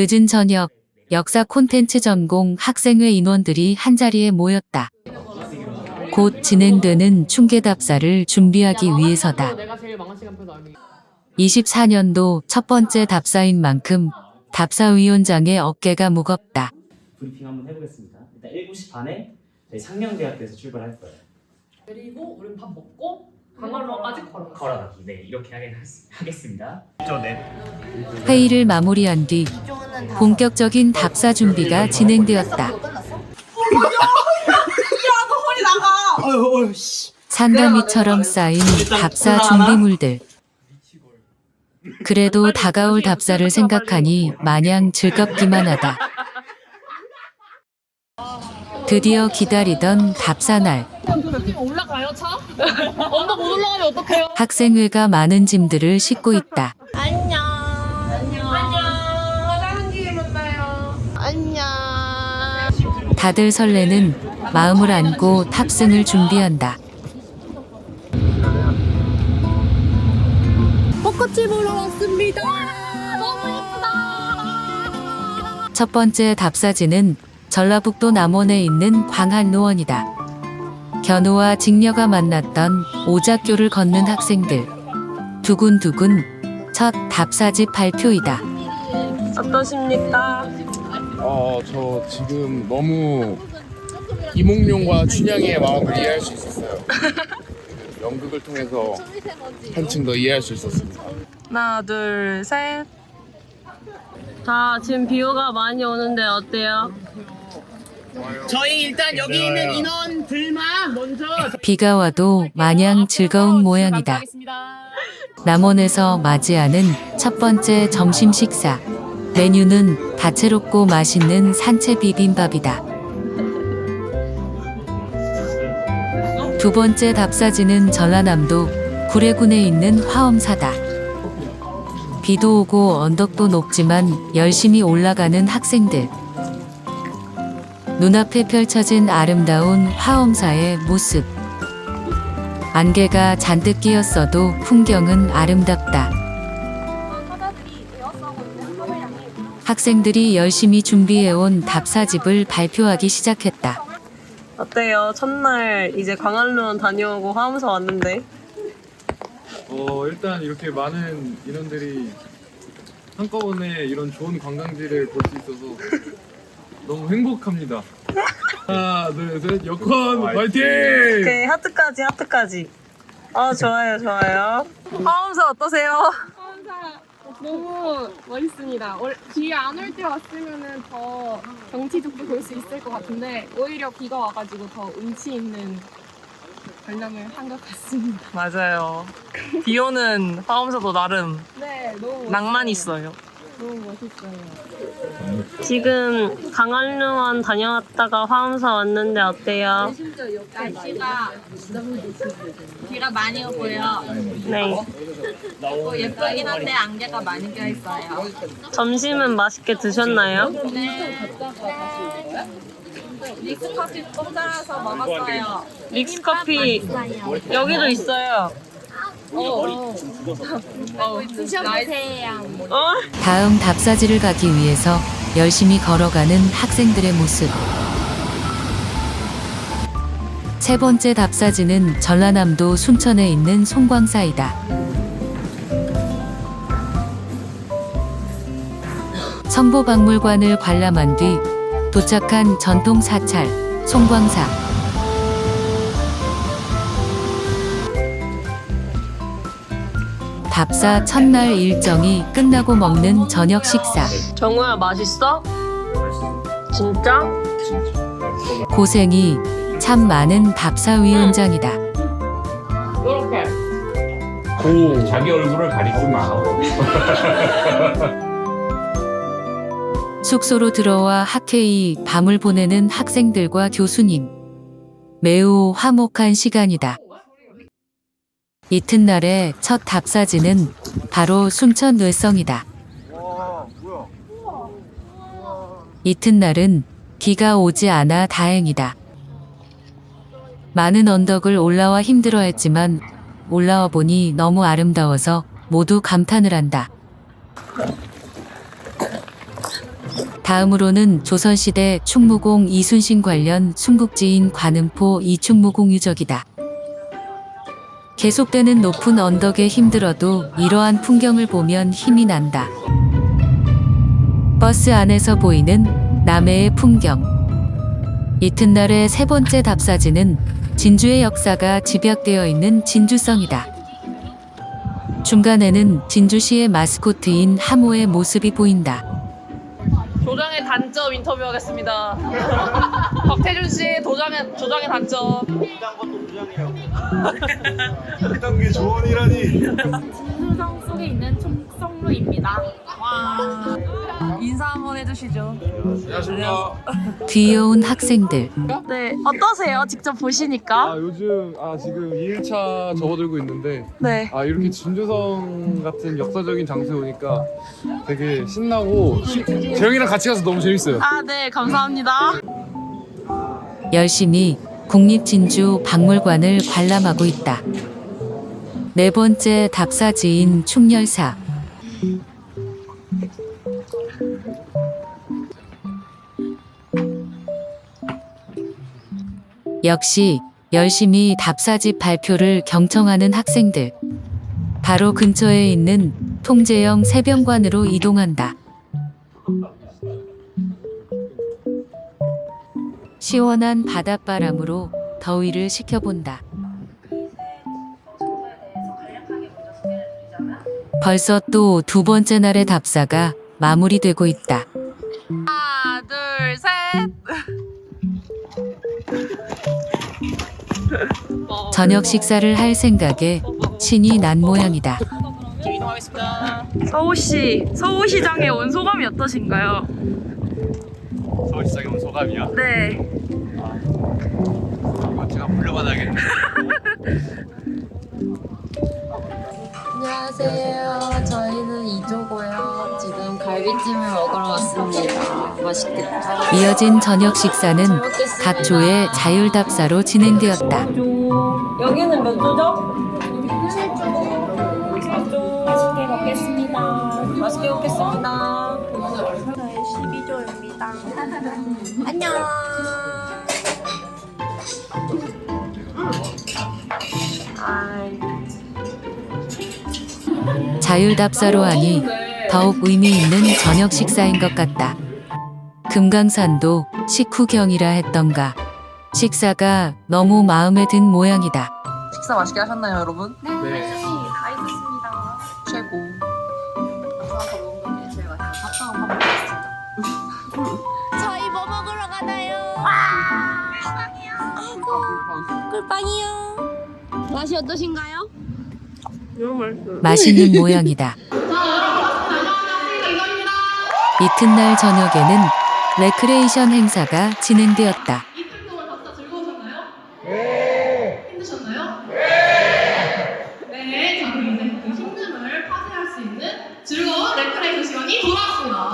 늦은 저녁 역사 콘텐츠 전공 학생회 인원들이 한자리에 모였다. 곧 진행되는 충계 답사를 준비하기 위해서다. 내가 제일 망한 시간표도 알고 24년도 첫 번째 답사인 만큼 답사위원장의 어깨가 무겁다. 브리핑 한번 해보겠습니다. 일단 7시 반에 저희 상명대학교에서 출발할 거예요. 그리고 우린 밥 먹고 강화로까지 걸어. 걸어가기. 네, 이렇게 하긴 하- 하겠습니다. 저 네. 회의를 마무리한 뒤 본격적인 답사 준비가 진행되었다. 산더미처럼 쌓인 답사 준비물들. 그래도 다가올 답사를 생각하니 마냥 즐겁기만 하다. 드디어 기다리던 답사 날. 올라가요 차? 언덕 못 올라가면 어떡해요? 학생회가 많은 짐들을 싣고 있다. 안녕. 안녕. 가는 길에 만나요. 안녕. 다들 설레는 마음을 안고 탑승을 준비한다. 벚꽃이 보러 왔습니다. 너무 예쁘다. 첫 번째 답사지는 전라북도 남원에 있는 광한노원이다. 견우와 직녀가 만났던 오작교를 걷는 학생들. 두근두근 첫 답사지 발표이다. 어떠십니까? 어, 저 지금 너무 이몽룡과 춘향의 마음을 이해할 수 있었어요. 연극을 통해서 한층 더 이해할 수 있었습니다. 하나, 둘, 셋. 자, 지금 비호가 많이 오는데 어때요? 저희 일단 여기 있는 인원들만 먼저 비가 와도 마냥 즐거운 모양이다. 남원에서 맞이하는 첫 번째 점심 식사. 메뉴는 다채롭고 맛있는 산채 비빔밥이다. 두 번째 답사지는 전라남도 구례군에 있는 화엄사다. 비도 오고 언덕도 높지만 열심히 올라가는 학생들. 눈앞에 펼쳐진 아름다운 화엄사의 모습. 안개가 잔뜩 끼었어도 풍경은 아름답다. 학생들이 열심히 준비해온 답사집을 발표하기 시작했다. 어때요? 첫날 이제 광안루원 다녀오고 화엄사 왔는데 어 일단 이렇게 많은 인원들이 한꺼번에 이런 좋은 관광지를 볼 수 있어서 너무 행복합니다. 하나 둘 셋 여권 파이팅! 오케이 하트까지 하트까지 아 좋아요 좋아요 화엄사 어떠세요? 너무 멋있습니다. 올- 뒤에 안 올 때 왔으면은 더 경치적도 볼 수 있을 것 같은데 오히려 비가 와가지고 더 운치 있는 관람을 한 것 같습니다. 맞아요 비 오는 화엄사도 나름 네, 너무 낭만 멋있어요. 있어요 너무 멋있어요. 지금 강안루원 다녀왔다가 화엄사 왔는데 어때요? 날씨가 비가 많이 오고요. 네 또 예쁘긴 한데 안개가 많이 껴 있어요. 점심은 맛있게 드셨나요? 네. 믹스 커피 꼭 따라서 먹었어요. 믹스커피 여기도 있어요 드셔보세요. 어? 다음 답사지를 가기 위해서 열심히 걸어가는 학생들의 모습. 세 번째 답사지는 전라남도 순천에 있는 송광사이다. 성보박물관을 관람한 뒤 도착한 전통 사찰 송광사. 답사 첫날 일정이 끝나고 먹는 저녁 식사. 정우야 맛있어? 진짜? 고생이 참 많은 답사위원장이다. 이렇게. 자기 얼굴을 가리지 마. 숙소로 들어와 학회의 밤을 보내는 학생들과 교수님. 매우 화목한 시간이다. 이튿날의 첫 답사지는 바로 순천 뇌성이다. 이튿날은 비가 오지 않아 다행이다. 많은 언덕을 올라와 힘들어했지만 올라와 보니 너무 아름다워서 모두 감탄을 한다. 다음으로는 조선시대 충무공 이순신 관련 순국지인 관음포 이충무공 유적이다. 계속되는 높은 언덕에 힘들어도 이러한 풍경을 보면 힘이 난다. 버스 안에서 보이는 남해의 풍경. 이튿날의 세 번째 답사지는 진주의 역사가 집약되어 있는 진주성이다. 중간에는 진주시의 마스코트인 하모의 모습이 보인다. 도장의 단점 인터뷰하겠습니다. 박태준 씨 도장의 조장의 단점. 이딴 게 조언이라니. 진수성 속에 있는 촉성루입니다. 인사 한번 해주시죠. 안녕하십니까. 귀여운 학생들. 네, 어떠세요? 직접 보시니까? 아 요즘 아 지금 2일차 접어들고 있는데 네. 아 이렇게 진주성 같은 역사적인 장소에 오니까 되게 신나고 시- 재영이랑 같이 가서 너무 재밌어요. 아, 네, 감사합니다. 열심히 국립진주 박물관을 관람하고 있다. 네 번째 답사지인 충렬사. 역시 열심히 답사지 발표를 경청하는 학생들. 바로 근처에 있는 통제형 세병관으로 이동한다. 시원한 바닷바람으로 더위를 식혀본다. 벌써 또 두 번째 날의 답사가 마무리되고 있다. 하나, 둘, 셋. 저녁 식사를 할 생각에 신이 난 모양이다. 서울시, 서울시장에 온 소감이 어떠신가요? 서울시장에 온 소감이요? 네. 물려받아야겠네. 안녕하세요. 저희는 이조고요. 지금 갈비찜을 먹으러 왔습니다. 맛있겠다. 이어진 저녁 식사는 각 조의 자율답사로 진행되었다. 여기는 몇 조죠? 맛있게 먹겠습니다. 맛있게 먹겠습니다. 12조입니다. 안녕. 자율답사로 하니 더욱 의미 있는 저녁 식사인 것 같다. 금강산도 식후경이라 했던가. 식사가 너무 마음에 든 모양이다. 식사 맛있게 하셨나요, 여러분? 네. 다 있었습니다. 최고. 저희 뭐 먹으러 가나요? 꿀빵이요. 맛이 어떠신가요? 맛있는 모양이다. 이튿날 저녁에는 레크레이션 행사가 진행되었다. 이틀 동안 답사 즐거우셨나요? 네. 힘드셨나요? 네. 네. 이제 그 힘듦을 파쇄할 수 있는 즐거운 레크레이션 시간이 돌아왔습니다.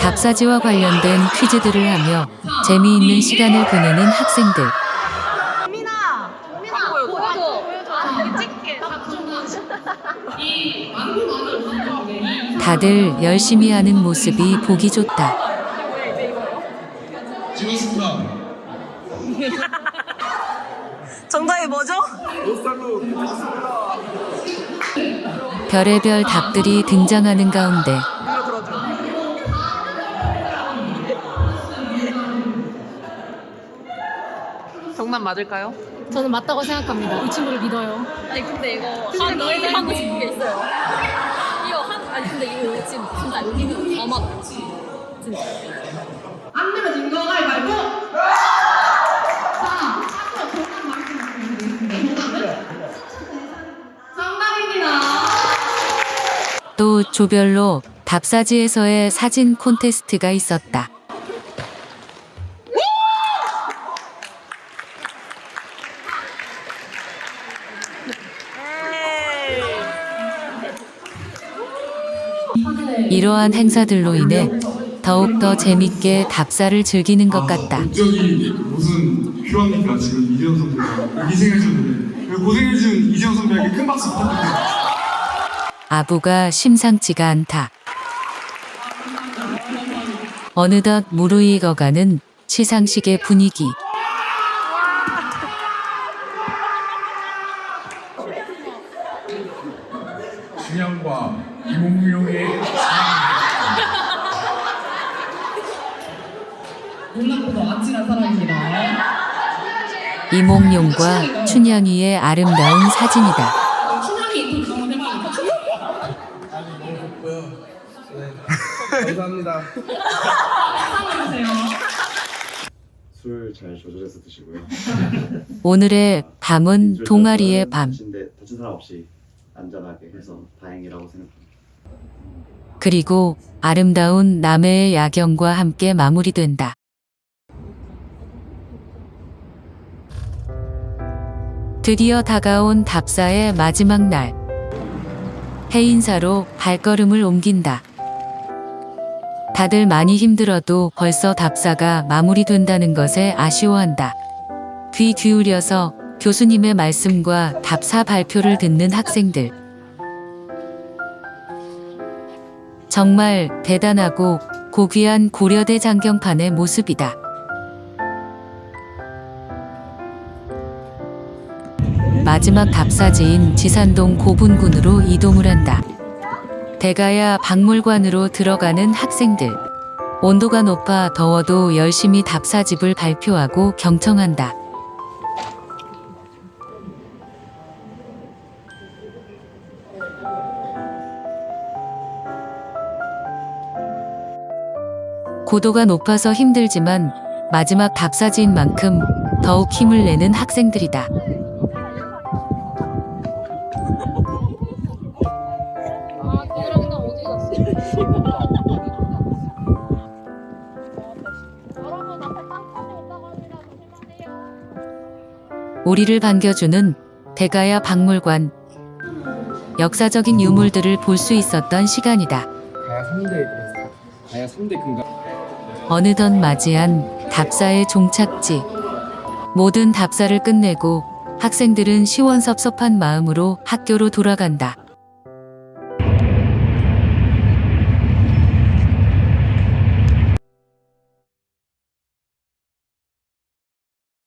답사지와 관련된 퀴즈들을 하며 재미있는 시간을 보내는 학생들. 다들 열심히 하는 모습이 보기 좋다. 찍었습니다. 정답이 뭐죠? 별의별 답들이 등장하는 가운데 정답 맞을까요? 저는 맞다고 생각합니다. 이 친구를 믿어요. 아니 근데 이거 한 너희들 하고 싶은 게 있어요. 아니 근데 이거 지금 진짜 여기는 더 맞아. 진짜. 안 내면 진거 가위바위보! 자, 참고로 정답 말씀드리겠습니다. 정답은 정답입니다. 또 조별로 답사지에서의 사진 콘테스트가 있었다. 이러한 행사들로 인해 더욱더 재밌게 답사를 즐기는 것 같다. 목적이 무슨 필요합니까? 지금 이재용 선배가 고생하셨는데 고생해 준 이재용 선배에게 큰 박수 부탁드립니다. 아부가 심상치가 않다. 어느덧 무르익어가는 시상식의 분위기. 춘향과 이몽룡의 이몽룡과 춘향이의 아름다운 사진이다. 감사합니다. 술 잘 조절해서 드시고요. 오늘의 밤은 동아리의 밤. 다친데 다친 사람 없이 안전하게 해서 다행이라고 생각합니다. 그리고 아름다운 남해의 야경과 함께 마무리된다. 드디어 다가온 답사의 마지막 날. 해인사로 발걸음을 옮긴다. 다들 많이 힘들어도 벌써 답사가 마무리된다는 것에 아쉬워한다. 귀 기울여서 교수님의 말씀과 답사 발표를 듣는 학생들. 정말 대단하고 고귀한 고려대 장경판의 모습이다. 마지막 답사지인 지산동 고분군으로 이동을 한다. 대가야 박물관으로 들어가는 학생들. 온도가 높아 더워도 열심히 답사집을 발표하고 경청한다. 고도가 높아서 힘들지만 마지막 답사지인 만큼 더욱 힘을 내는 학생들이다. 우리를 반겨주는 대가야 박물관. 역사적인 유물들을 볼 수 있었던 시간이다. 가야 3대 그랬어. 가야 3대 금강. 어느덧 맞이한 답사의 종착지. 모든 답사를 끝내고 학생들은 시원섭섭한 마음으로 학교로 돌아간다.